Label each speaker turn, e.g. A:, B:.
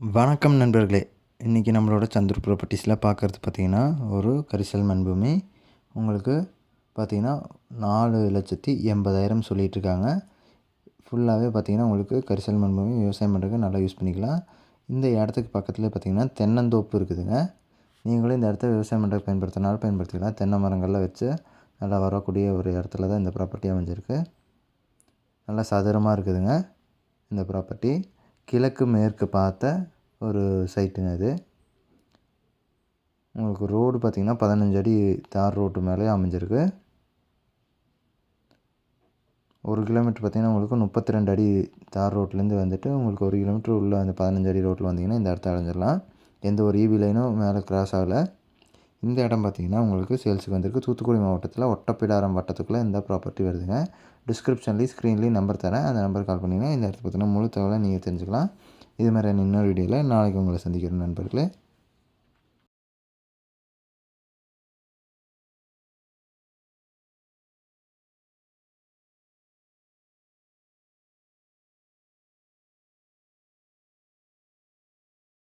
A: வணக்கம் நண்பர்களே. இன்றைக்கி நம்மளோட சந்திர ப்ராப்பர்ட்டிஸில் பார்க்குறது பார்த்திங்கன்னா ஒரு கரிசல் மண்பூமி. உங்களுக்கு பார்த்திங்கன்னா நாலு லட்சத்தி எண்பதாயிரம் சொல்லிகிட்ருக்காங்க ஃபுல்லாகவே பார்த்திங்கன்னா உங்களுக்கு கரிசல் மண்பூமி விவசாயம் பண்ணுறதுக்கு நல்லா யூஸ் பண்ணிக்கலாம். இந்த இடத்துக்கு பக்கத்தில் பார்த்திங்கன்னா தென்னந்தோப்பு இருக்குதுங்க. நீங்களும் இந்த இடத்த விவசாயம் பண்ணுறதுக்கு பயன்படுத்தினாலும் பயன்படுத்திக்கலாம். தென்னை மரங்கள்லாம் வச்சு நல்லா வரக்கூடிய ஒரு இடத்துல தான் இந்த ப்ராப்பர்ட்டி அமைஞ்சிருக்கு. நல்லா சதுரமாக இருக்குதுங்க இந்த ப்ராப்பர்ட்டி கிழக்கு மேற்கு பார்த்த ஒரு சைட்டுங்க இது உங்களுக்கு ரோடு பார்த்திங்கன்னா பதினஞ்சு அடி தார் ரோட்டு மேலே அமைஞ்சிருக்கு. ஒரு கிலோமீட்டர் பார்த்திங்கன்னா உங்களுக்கு முப்பத்தி ரெண்டு அடி தார் ரோட்லேருந்து வந்துட்டு உங்களுக்கு ஒரு கிலோமீட்டர் உள்ளே அந்த பதினஞ்சு அடி ரோட்டில் வந்தீங்கன்னா இந்த இடத்த அடைஞ்சிடலாம். எந்த ஒரு ஈபி லைனும் மேலே கிராஸ் ஆகலை. இந்த இடம் பார்த்திங்கன்னா உங்களுக்கு சேல்ஸுக்கு வந்திருக்கு. தூத்துக்குடி மாவட்டத்தில் ஒட்டப்பிடாரம் வட்டத்துக்குள்ளே இந்த ப்ராப்பர்ட்டி வருதுங்க. டிஸ்கிரிப்ஷன்லேயும் ஸ்க்ரீன்லேயும் நம்பர் தரேன். அந்த நம்பர் கால் பண்ணிங்கன்னா இந்த இடத்துல பார்த்தீங்கன்னா முழு தகவலை நீங்கள் தெரிஞ்சுக்கலாம். இது மாதிரி இன்னொரு வீடியோவில் நாளைக்கு உங்களை சந்திக்கிறேன் நண்பர்களே.